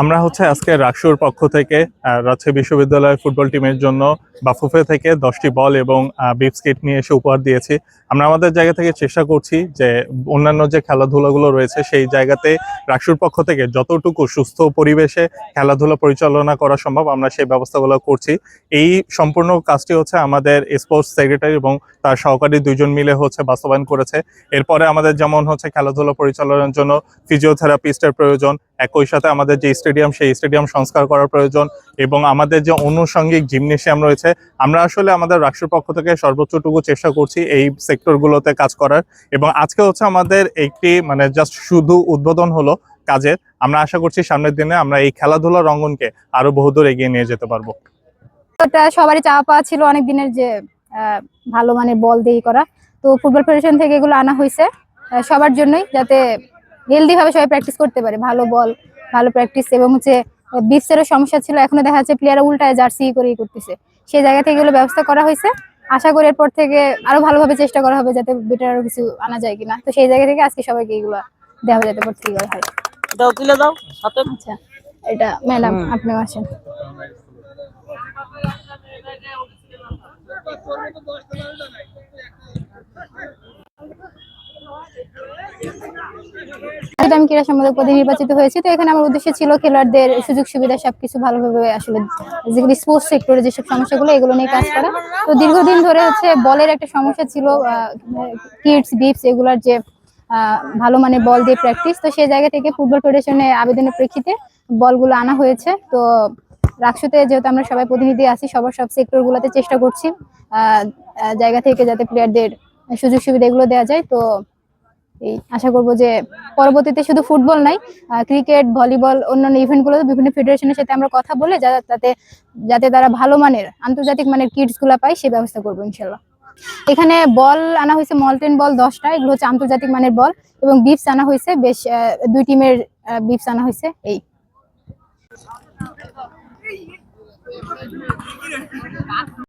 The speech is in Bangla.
আমরা হচ্ছে আজকে রাকসুর পক্ষ থেকে রাজশাহী বিশ্ববিদ্যালয়ের ফুটবল টিমের জন্য বাফুফে থেকে দশটি বল এবং বিপস কিট নিয়ে এসে উপহার দিয়েছি। আমরা আমাদের জায়গা থেকে চেষ্টা করছি যে অন্যান্য যে খেলাধুলাগুলো রয়েছে, সেই জায়গাতে রাকসুর পক্ষ থেকে যতটুকু সুস্থ পরিবেশে খেলাধুলা পরিচালনা করা সম্ভব, আমরা সেই ব্যবস্থাগুলো করছি। এই সম্পূর্ণ কাজটি হচ্ছে আমাদের স্পোর্টস সেক্রেটারি এবং তার সহকারী দুইজন মিলে হচ্ছে বাস্তবায়ন করেছে। এরপরে আমাদের যেমন হচ্ছে খেলাধুলা পরিচালনার জন্য ফিজিওথেরাপিস্টের প্রয়োজন একই সাথে আমাদের যে স্টেডিয়াম, সেই স্টেডিয়াম সংস্কার করার প্রয়োজন এবং আমাদের যে অনুষঙ্গিক জিমনেশিয়াম রয়েছে, আমরা আসলে আমাদের রাষ্ট্রের পক্ষ থেকে সর্বোচ্চটুকু চেষ্টা করছি এই সেক্টরগুলোতে কাজ করার এবং আজকে হচ্ছে আমাদের একটি মানে জাস্ট শুধু উদ্বোধন হলো কাজের। আমরা আশা করছি সামনের দিনে আমরা এই খেলাধুলার অঙ্গনকে আরও বহুদূর এগিয়ে নিয়ে যেতে পারব। সবারই চাওয়া পাওয়া ছিল অনেক দিনের যে ভালো মানের বল দিয়ে করা। তো ফুটবল ফেডারেশন থেকে এগুলো আনা হয়েছে। সবার জন্যই যাতে হেলদি ভাবে সবাই প্র্যাকটিস করতে পারে। ভালো বল ভালো প্র্যাকটিস এবং হচ্ছে বিপসেরও সমস্যা ছিল এখনও দেখা যাচ্ছে প্লেয়াররা উল্টায় জার্সি করেই করতেছে। সেই জায়গা থেকে এগুলো ব্যবস্থা করা হয়েছে। আশা করি এরপর থেকে আরও ভালোভাবে চেষ্টা করা হবে যাতে বেটার আরও কিছু আনা যায় কিনা। তো সেই জায়গা থেকে আজকে সবাইকে এগুলো দেওয়া যাতে ভর্তি করা হয়। এটাও তুলে দাও সাথে। আচ্ছা এটা ম্যাডাম আপনিও আসেন। যেহেতু আমি ক্রীড়া সম্পাদক পদে নির্বাচিত হয়েছি। তো এখানে আমার উদ্দেশ্য ছিল খেলোয়াড়দের সুযোগ সুবিধা সবকিছু ভালোভাবে আসলে যেগুলি স্পোর্টস সেক্টরে যেসব সমস্যাগুলো, এগুলো নিয়ে কাজ করা। তো দীর্ঘদিন ধরে হচ্ছে বলের একটা সমস্যা ছিল কিডস বিপস এগুলার যে ভালো মানে বল দিয়ে প্র্যাকটিস তো সেই জায়গা থেকে ফুটবল ফেডারেশনে আবেদনের প্রেক্ষিতে বলগুলো আনা হয়েছে। তো রাকসুতে যেহেতু আমরা সবাই প্রতিনিধি আছি, সবার সব সেক্টর গুলোতে চেষ্টা করছি জায়গা থেকে যাতে প্লেয়ারদের সুযোগ সুবিধা এগুলো দেওয়া যায়। তো এই আশা করব যে পরবর্তীতে শুধু ফুটবল নাই ক্রিকেট, ভলিবল, অন্যান্য ইভেন্টগুলোতে বিভিন্ন ফেডারেশনের সাথে আমরা কথা বলে যা- যাতে যাতে তারা ভালো মানের, আন্তর্জাতিক মানের কিটসগুলা পায়, সে ব্যবস্থা করব ইনশাল্লাহ। এখানে বল আনা হয়েছে মলটেন বল দশটা, এগুলো হচ্ছে আন্তর্জাতিক মানের বল এবং বিপস আনা হয়েছে, বেশ দুই টিমের বিপস আনা হয়েছে, এই।